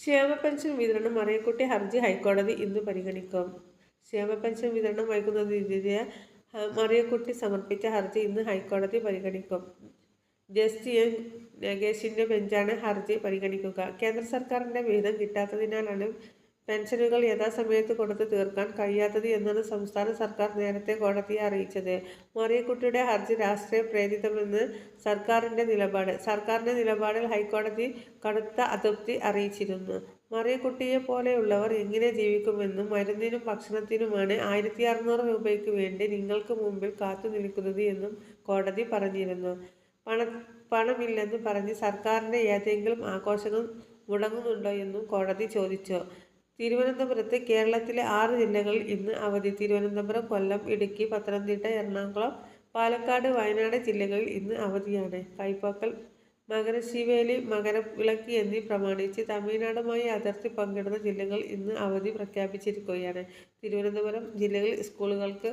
ക്ഷേമ പെൻഷൻ വിതരണം മറിയക്കുട്ടി ഹർജി ഹൈക്കോടതി ഇന്ന് പരിഗണിക്കും. ക്ഷേമ പെൻഷൻ വിതരണം വൈകുന്നതിനെതിരെ മറിയക്കുട്ടി സമർപ്പിച്ച ഹർജി ഇന്ന് ഹൈക്കോടതി പരിഗണിക്കും. ജസ്റ്റി എൻ നഗേഷിന്റെ ബെഞ്ചാണ് ഹർജി പരിഗണിക്കുക. കേന്ദ്ര സർക്കാരിന്റെ വിഹിതം കിട്ടാത്തതിനാലാണ് പെൻഷനുകൾ യഥാസമയത്ത് കൊടുത്തു തീർക്കാൻ കഴിയാത്തത് എന്നാണ് സംസ്ഥാന സർക്കാർ നേരത്തെ കോടതിയെ അറിയിച്ചത്. മറിയക്കുട്ടിയുടെ ഹർജി രാഷ്ട്രീയ പ്രേരിതമെന്ന് സർക്കാരിന്റെ നിലപാട്. സർക്കാരിന്റെ നിലപാടിൽ ഹൈക്കോടതി കടുത്ത അതൃപ്തി അറിയിച്ചിരുന്നു. മറിയക്കുട്ടിയെ പോലെയുള്ളവർ എങ്ങനെ ജീവിക്കുമെന്നും മരുന്നിനും ഭക്ഷണത്തിനുമാണ് ആയിരത്തി അറുന്നൂറ് രൂപയ്ക്ക് വേണ്ടി നിങ്ങൾക്ക് മുമ്പിൽ കാത്തു നിൽക്കുന്നത് എന്നും കോടതി പറഞ്ഞിരുന്നു. പണ പണമില്ലെന്ന് പറഞ്ഞ് സർക്കാരിന്റെ ഏതെങ്കിലും ആഘോഷങ്ങൾ മുടങ്ങുന്നുണ്ടോ എന്നും കോടതി ചോദിച്ചു. തിരുവനന്തപുരത്ത് കേരളത്തിലെ ആറ് ജില്ലകളിൽ ഇന്ന് അവധി. തിരുവനന്തപുരം കൊല്ലം ഇടുക്കി പത്തനംതിട്ട എറണാകുളം പാലക്കാട് വയനാട് ജില്ലകളിൽ ഇന്ന് അവധിയാണ്. കൈപ്പാക്കൽ മകരശിവേലി മകരവിളക്ക് എന്നീ പ്രമാണിച്ച് തമിഴ്നാടുമായി അതിർത്തി പങ്കിടുന്ന ജില്ലകൾ ഇന്ന് അവധി പ്രഖ്യാപിച്ചിരിക്കുകയാണ്. തിരുവനന്തപുരം ജില്ലയിൽ സ്കൂളുകൾക്ക്